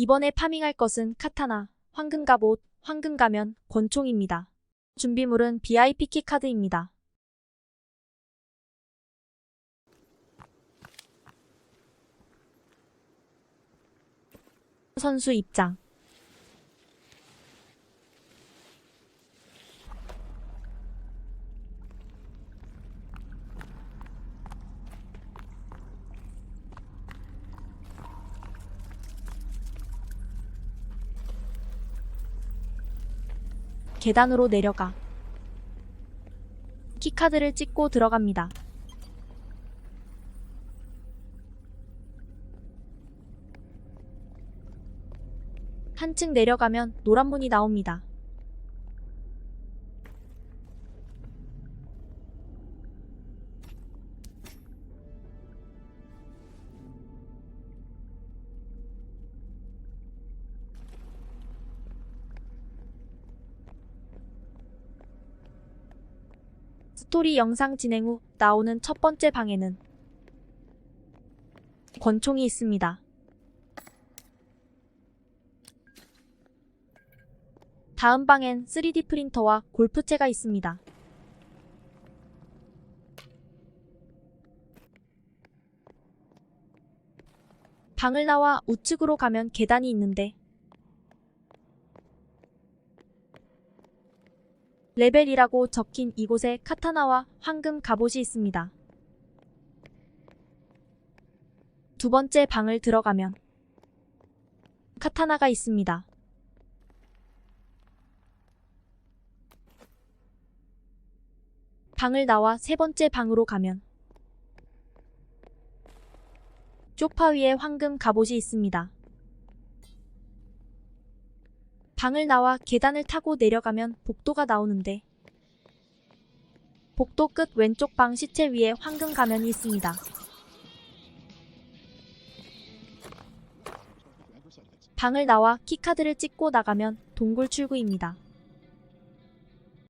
이번에 파밍할 것은 카타나, 황금 갑옷, 황금 가면, 권총입니다. 준비물은 VIP 키카드입니다. 선수 입장. 계단으로 내려가. 키카드를 찍고 들어갑니다. 한층 내려가면 노란 문이 나옵니다. 스토리 영상 진행 후 나오는 첫 번째 방에는 권총이 있습니다. 다음 방엔 3D 프린터와 골프채가 있습니다. 방을 나와 우측으로 가면 계단이 있는데 레벨이라고 적힌 이곳에 카타나와 황금 갑옷이 있습니다. 두 번째 방을 들어가면 카타나가 있습니다. 방을 나와 세 번째 방으로 가면 쪽파 위에 황금 갑옷이 있습니다. 방을 나와 계단을 타고 내려가면 복도가 나오는데 복도 끝 왼쪽 방 시체 위에 황금 가면이 있습니다. 방을 나와 키카드를 찍고 나가면 동굴 출구입니다.